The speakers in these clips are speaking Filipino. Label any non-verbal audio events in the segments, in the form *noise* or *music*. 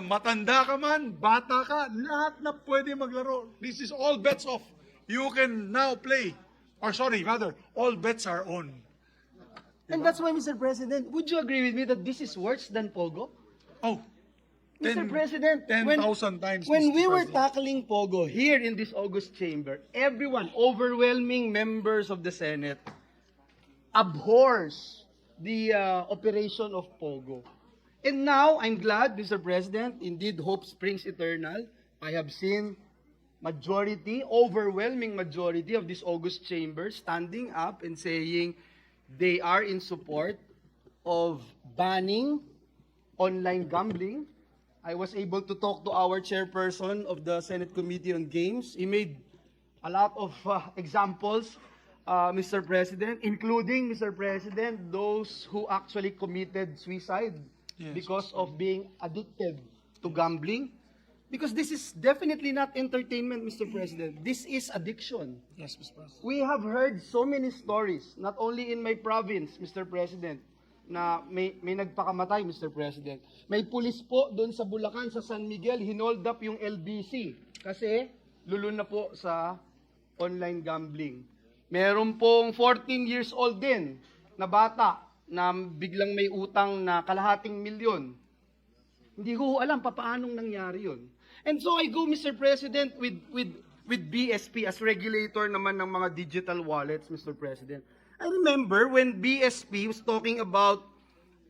matanda ka man, bata ka, lahat na pwede maglaro. This is all bets off. You can now play. Or sorry, rather, all bets are on. And that's why, Mr. President, would you agree with me that this is worse than Pogo? Oh, Mr. 10 President, 10,000 times, when Mr. we were President. tackling Pogo here in this August chamber, everyone, overwhelming members of the Senate, abhors the uh, operation of Pogo. And now, I'm glad, Mr. President, indeed hope springs eternal. I have seen majority, overwhelming majority of this August chamber standing up and saying they are in support of banning online gambling. I was able to talk to our chairperson of the Senate Committee on Games. He made a lot of uh, examples, uh, Mr. President, including, Mr. President, those who actually committed suicide Yes. because of being addicted to gambling. Because this is definitely not entertainment, Mr. President. This is addiction. Yes, Mr. President. We have heard so many stories, not only in my province, Mr. President, na may, may nagpakamatay, Mr. President. May pulis po doon sa Bulacan, sa San Miguel, hinold up yung LBC kasi lulun na po sa online gambling. Meron pong 14 years old din na bata na biglang may utang na kalahating milyon. Hindi ko alam pa paanong nangyari yun. And so I go, Mr. President, with, with, with BSP as regulator naman ng mga digital wallets, Mr. President. I remember when BSP was talking about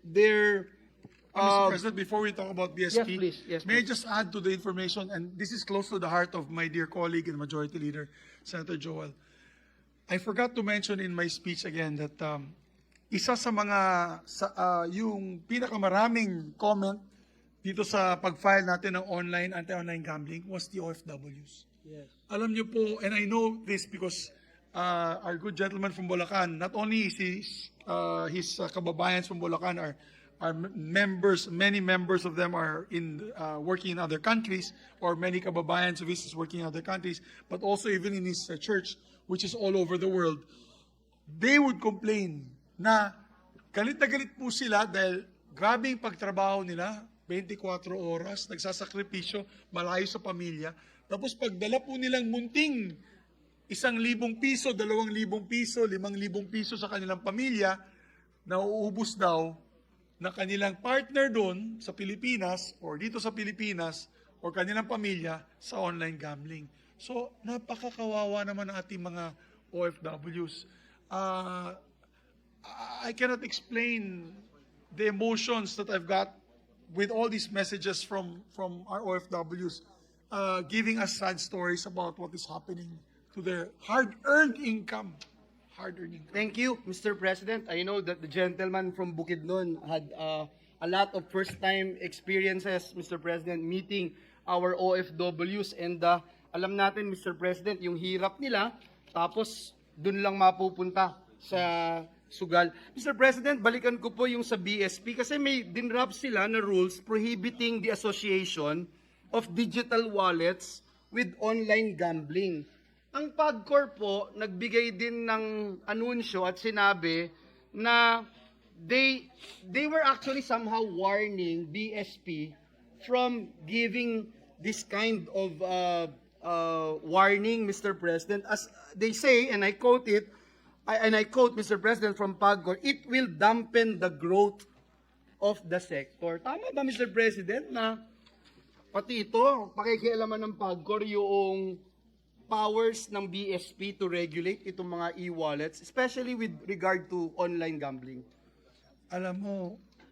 their... Uh, Mr. President, before we talk about BSP, Yes, please. Yes, may I please. just add to the information, and this is close to the heart of my dear colleague and Majority Leader, Senator Joel. I forgot to mention in my speech again that um, isa sa mga, sa, uh, yung pinakamaraming comment dito sa pag-file natin ng online, anti-online gambling was the OFWs. Yes. Alam niyo po, and I know this because uh, our good gentleman from Bulacan, not only is his, uh, his uh, kababayans from Bulacan are, are members, many members of them are in uh, working in other countries, or many kababayans of his is working in other countries, but also even in his uh, church, which is all over the world, they would complain na galit na galit po sila dahil grabing pagtrabaho nila, 24 oras, nagsasakripisyo, malayo sa pamilya. Tapos pagdala po nilang munting isang libong piso, dalawang libong piso, limang libong piso sa kanilang pamilya, nauubos daw na kanilang partner doon sa Pilipinas or dito sa Pilipinas or kanilang pamilya sa online gambling. So, napakakawawa naman ng ating mga OFWs. Uh, I cannot explain the emotions that I've got with all these messages from, from our OFWs, uh, giving us sad stories about what is happening to their hard-earned income. Hard-earned income. Thank you, Mr. President. I know that the gentleman from Bukidnon had uh, a lot of first-time experiences, Mr. President, meeting our OFWs. And uh, alam natin, Mr. President, yung hirap nila, tapos dun lang mapupunta sa sugal. Mr. President, balikan ko po yung sa BSP kasi may dinrap sila na rules prohibiting the association of digital wallets with online gambling. Ang PAGCOR po, nagbigay din ng anunsyo at sinabi na they, they were actually somehow warning BSP from giving this kind of uh, uh, warning, Mr. President. As they say, and I quote it, I, and I quote, Mr. President, from PAGCOR, it will dampen the growth of the sector. Tama ba, Mr. President, na pati ito, pakikialaman ng PAGCOR yung powers ng BSP to regulate itong mga e-wallets, especially with regard to online gambling? Alam mo,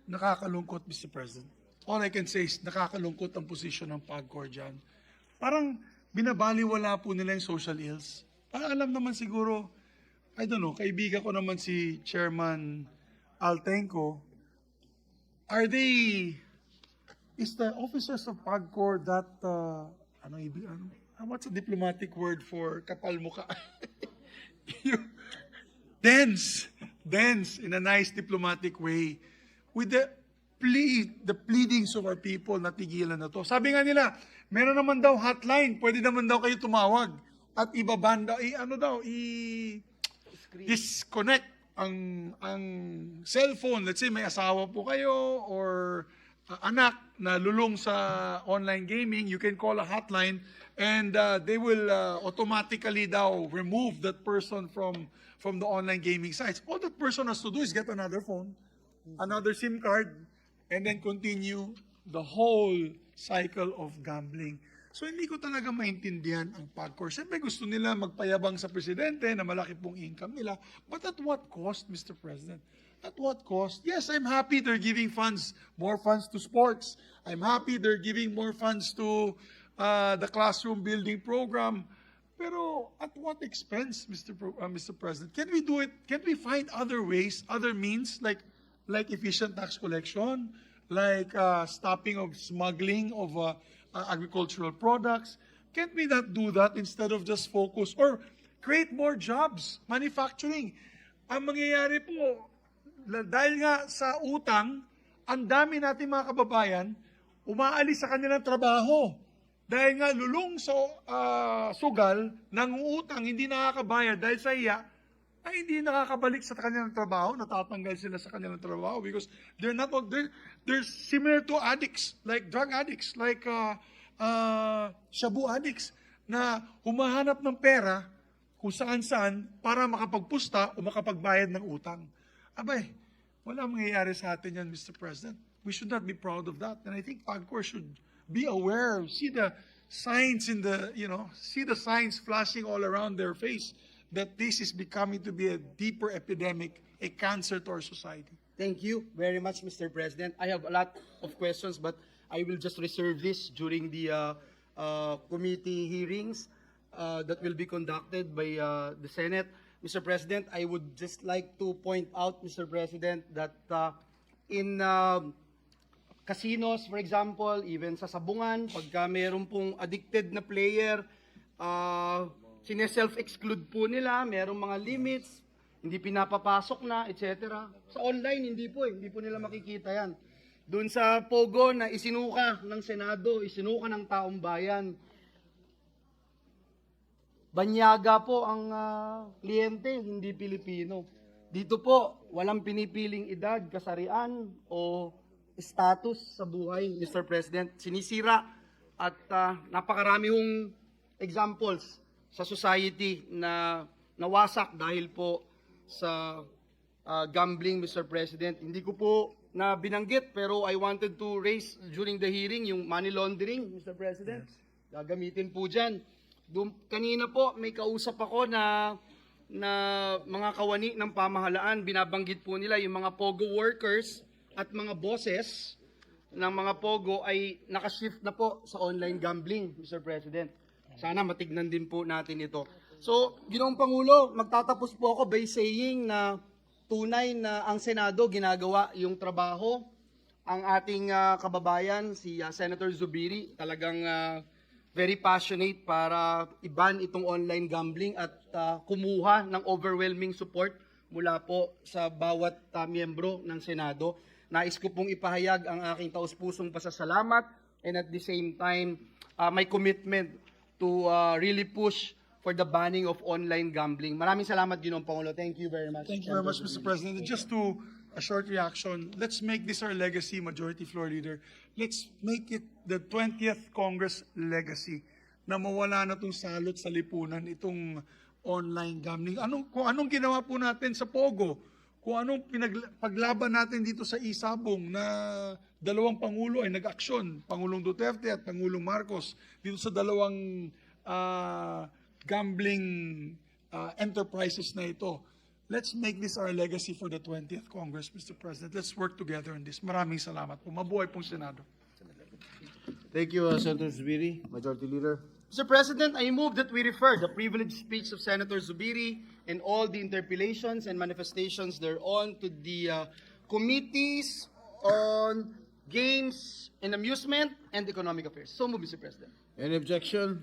nakakalungkot, Mr. President. All I can say is nakakalungkot ang posisyon ng PAGCOR dyan. Parang binabaliwala po nila yung social ills. Parang alam naman siguro, I don't know, kaibigan ko naman si Chairman Altenco. Are they, is the officers of PAGCOR that, uh, ano ibig, ano, what's a diplomatic word for kapal? *laughs* Yung- dense, dense in a nice diplomatic way with the plea, the pleadings of our people na tigilan na to. Sabi nga nila, meron naman daw hotline, pwede naman daw kayo tumawag at ibaban daw, i, ano daw, i disconnect ang ang cellphone. Let's say may asawa po kayo or uh, anak na lulong sa online gaming, you can call a hotline and uh, they will uh, automatically daw remove that person from from the online gaming sites. All that person has to do is get another phone, another SIM card, and then continue the whole cycle of gambling. So hindi ko talaga maintindihan ang PAGCOR. Siyempre gusto nila magpayabang sa presidente na malaki pong income nila. But at what cost, Mr. President? At what cost? Yes, I'm happy they're giving funds, more funds to sports. I'm happy they're giving more funds to uh, the classroom building program. Pero at what expense, Mr. Pro, uh, Mr. President? Can we do it? Can we find other ways, other means, like like efficient tax collection, like uh, stopping of smuggling of uh, uh, agricultural products? Can't we not do that instead of just focus or create more jobs, manufacturing? Ang mangyayari po, dahil nga sa utang, ang dami natin mga kababayan, umaalis sa kanilang trabaho. Dahil nga lulong sa ah, sugal, nangungutang, hindi nakakabayad dahil sa iya, ay hindi nakakabalik sa kanilang trabaho, natatanggal sila sa kanilang trabaho because they're not, they're, they're similar to addicts, like drug addicts, like uh, uh, shabu addicts, na humahanap ng pera kung saan-saan para makapagpusta o makapagbayad ng utang. Abay, wala mangyayari sa atin yan, Mr. President. We should not be proud of that. And I think PAGCOR should be aware, see the signs in the, you know, see the signs flashing all around their face that this is becoming to be a deeper epidemic, a cancer to our society. Thank you very much, Mr. President. I have a lot of questions, but I will just reserve this during the uh, uh, committee hearings uh, that will be conducted by uh, the Senate. Mr. President, I would just like to point out, Mr. President, that uh, in um, casinos, for example, even sa sabungan, pagka meron pong addicted na player, uh, sine-self-exclude po nila, merong mga limits, hindi pinapapasok na, etc. Sa online, hindi po, eh, hindi po nila makikita yan. Doon sa Pogo na isinuka ng Senado, isinuka ng taong bayan, Banyaga po ang ah, kliyente, hindi Pilipino. Dito po, walang pinipiling edad, kasarian o status sa buhay, Mr. President. Sinisira at ah, napakarami hong examples sa society na nawasak dahil po sa ah, gambling, Mr. President. Hindi ko po na binanggit pero I wanted to raise during the hearing yung money laundering, Mr. President. Gagamitin po dyan. Dum, kanina po may kausap ako na na mga kawani ng pamahalaan, binabanggit po nila yung mga POGO workers at mga bosses ng mga POGO ay nakashift na po sa online gambling, Mr. President. Sana matignan din po natin ito. So, Ginoong Pangulo, magtatapos po ako by saying na tunay na ang Senado ginagawa yung trabaho. Ang ating ah, kababayan, si ah, Senator Zubiri, talagang ah, very passionate para iban itong online gambling at ah, kumuha ng overwhelming support mula po sa bawat ah, miyembro ng Senado. Nais ko pong ipahayag ang aking taus-pusong pasasalamat and at the same time, ah, my commitment to ah, really push for the banning of online gambling. Maraming salamat, Ginoong Pangulo. Thank you very much. Thank you very much, Mr. President. And Just to a short reaction, let's make this our legacy, Majority Floor Leader. Let's make it the 20th Congress legacy na mawala na itong salot sa lipunan, itong online gambling. Anong, kung anong ginawa po natin sa Pogo, kung anong pinag, paglaban natin dito sa Isabong na dalawang pangulo ay nag-aksyon, Pangulong Duterte at Pangulong Marcos, dito sa dalawang ah, gambling ah, enterprises na ito. Let's make this our legacy for the 20th Congress, Mr. President. Let's work together on this. Maraming salamat po. Mabuhay pong Senado. Thank you, uh, Senator Zubiri, Majority Leader. Mr. President, I move that we refer the privileged speech of Senator Zubiri and all the interpellations and manifestations thereon to the uh, committees on games and amusement and economic affairs. So move, Mr. President. Any objection?